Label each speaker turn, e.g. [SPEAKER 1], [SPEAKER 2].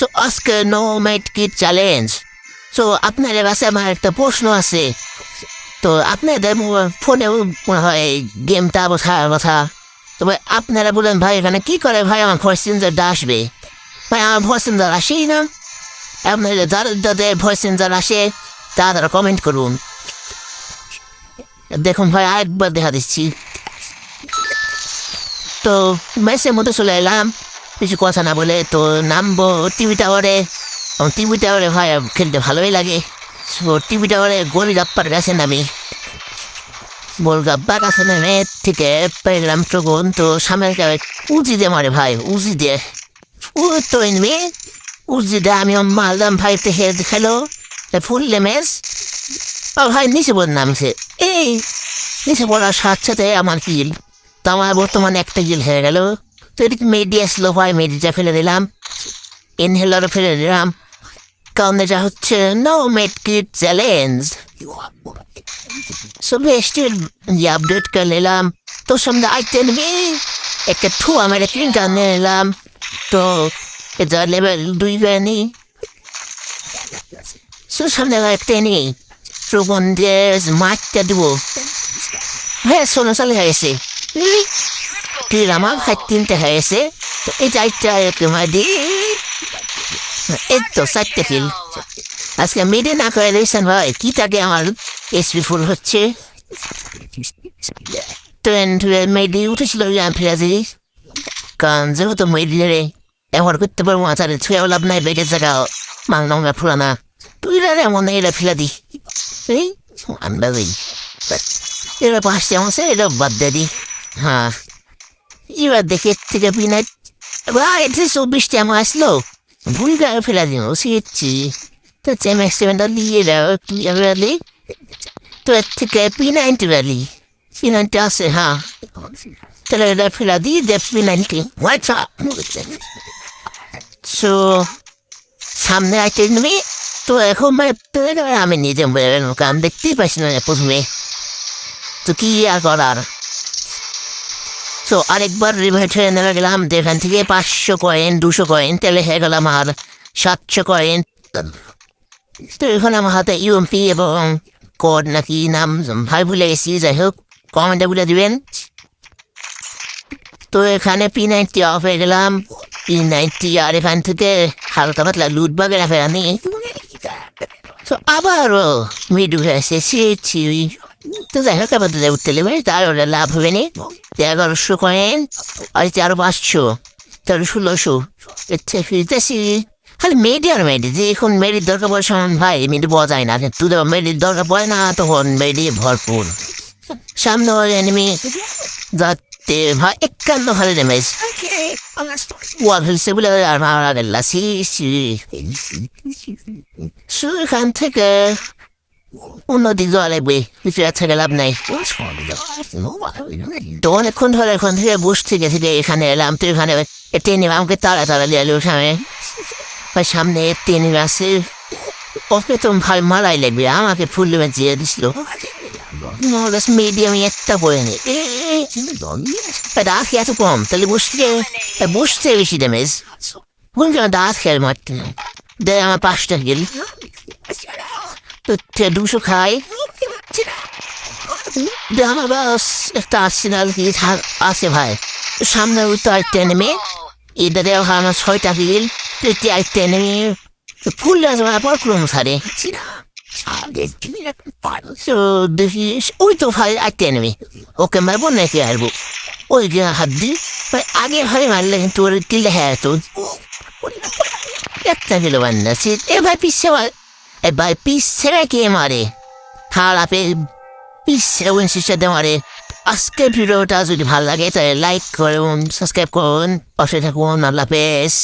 [SPEAKER 1] So আজকে no mate kit challenge so আপনাদের কাছে আমার একটা প্রশ্ন আছে। তো আপনাদের ফোনেও মনে হয় গেমটা বোঝার কথা তবে আপনারা বলেন, ভাই, এখানে কী করে? ভাই, আমার ভয়েস চেঞ্জারটা আসবে। ভাই, আমার ভয়েস চেঞ্জার আসেই না। আপনাদের যাদের যাদের ভয়েস চেঞ্জার আসে তারা কমেন্ট করুন। দেখুন, ভাই, আরেকবার দেখা দিচ্ছি। তো মেসের মধ্যে চলে এলাম। কিছু কথা না বলে তো নামবো টিভি টাওয়ারে। এবং টিভি টাওয়ারে ভাই, খেলতে ভালোই লাগে। তো টিভি টাওয়ারে গোল গাপ্পার কাছে নামি। গোল গাপ্পার কাছে নেমে থেকে পেয়ে গেলাম তখন তো সামনে উজি দিয়ে মারে ভাই, উজি দিয়ে। ও তো এনমি উজি দিয়ে আমি মারলাম ভাই, তো হেড খেলো। ফুল লেমেস ও ভাই নিচে বল নামছে। এই, নিচে পড়ার সাথে সাথে আমার কিল, তো আমার বর্তমানে একটা কিল হয়ে গেল। মেডি আসলো ভাই মেডিটা ফেলে দিলাম। ইনহেলারও ফেলে দিলাম। কারণ এটা হচ্ছে no made kit challenge so বেশটি update করে নিলাম। তোর সামনে আইতে নেবে একটা ঠু আমার তিনটা নিলাম। তো, এটা লেভেল দুই গানি সো সামনে একটা নেই প্রবন্ধে মাঠটা দেবো। হ্যাঁ সোনা চলে তুই আমার হাত তিনটে হয়েছে তো এই চারটা দি এই তো চারটে কিল আজকে মেডে না করে দিয়েছেন ভাই কি তাকে আমার এসপি ফুল হচ্ছে ট্রেন্ড মেডি উঠেছিল আমি ফিরে দিই কারণ যেহেতু মেডিলে ব্যবহার করতে পারব তাহলে ছুঁয়েও লাভ নাই বেডের জায়গা মাংনা ফুরানা তুই রে এমন এরা ফেলে দি এই আন্দাজই এবার পাঁচটা আছে এটা বাদ দিয়ে দি হ্যাঁ এবার দেখে এর থেকে পিনাই ভাই এতে চব্বিশটা আমার আসলো, ভুল গায়ে ফেলা দিন শিখছি। তো চেমেক্স সেভেনটা নিয়ে দাও ক্লিয়ারলি তো এর থেকে P ninety valley P ninety আছে হ্যাঁ। তাহলে এটা ফেলা দিই দে পি নাইনটি হোয়াটসঅ্যাপ সো সামনে আইতে নেবে। তো এখন মানে আমি নিজে কাম দেখতেই পাচ্ছি না প্রথমে। তো কি আর করার? তো আরেকবার হয়ে নেমে গেলাম। যেখান থেকে পাঁচশো কয়েন, দুশো কয়েন তাহলে হয়ে গেলাম আর সাতশো কয়েন। তো এখন আমার হাতে ইউএমপি এবং কোড নাকি নাম ভাই ভুলে গেছি, যাই হোক কমেন্টে বলে দিবেন। তো এখানে পি নাইনটি অফ হয়ে গেলাম। পি নাইনটি আর এখান থেকে হালকা পাতলা লুট বাগেরা ফেরানি তো আবারও মিডু সিয়েছি তো যাই হোক দুধে উঠতে নেবে তার ওটা লাভ হবে নি এগারোশো কয়েন আর তেরো পাঁচশো তেরো ষোলোশো থেকে ফিরতেছি খালি মেয়েটি আর মেয়েটি যে এখন মেয়েটির দরকার পড়ে সমান ভাই মেয়েটি যায় না তুই তো মেয়েটির দরকার পড়ে না তখন মেয়েটি ভরপুর সামনে এনিমি যাতে ভাই একান্ন হারে ড্যামেজ ওয়াল বলে আর সেখান থেকে উন্নতি যাওয়া লাগবে কিছু থেকে লাভ নাই তো অনেকক্ষণ ধরে এখান থেকে বসতে গেছি যে এখানে এলাম তো এখানে ট্রেনে আমাকে তাড়া তাড়া দিয়ে এলো সামনে সামনে ট্রেনে আছে ওকে তো ভাই মারাই লাগবে আমাকে ফুল দিয়ে দিছিল মিডিয়াম একটা পড়ে নি দাঁত এত কম তাহলে বসতে বসতে বেশি ড্যামেজ আমার দাঁত খেয়াল মারতে দে আমার পাঁচটা গেল দুশো খাই বাস, একটা আর্সেনাল কি আছে ভাই। সামনে তো আরেকটা নেমে হয় আমার ছয়টা তো আরেকটা নেমে ফুল আছে পর ক্রম সারে দেখি। ওই তো ভাই আটটা নেমে ওকে মারবো নাকি আসব ওই হাত দি। ভাই, আগে ভাই মারলে কিন্তু ওর হ্যাঁ তো একটা কিলো বান্না এ ভাই পিসে এ ভাই পিসে কে মারে খারাপে পিসে উনশিসে মারে আজকে ভিডিওটা যদি ভালো লাগে তাহলে লাইক করুন সাবস্ক্রাইব করুন পাশে থাকুন আল্লাহ হাফেজ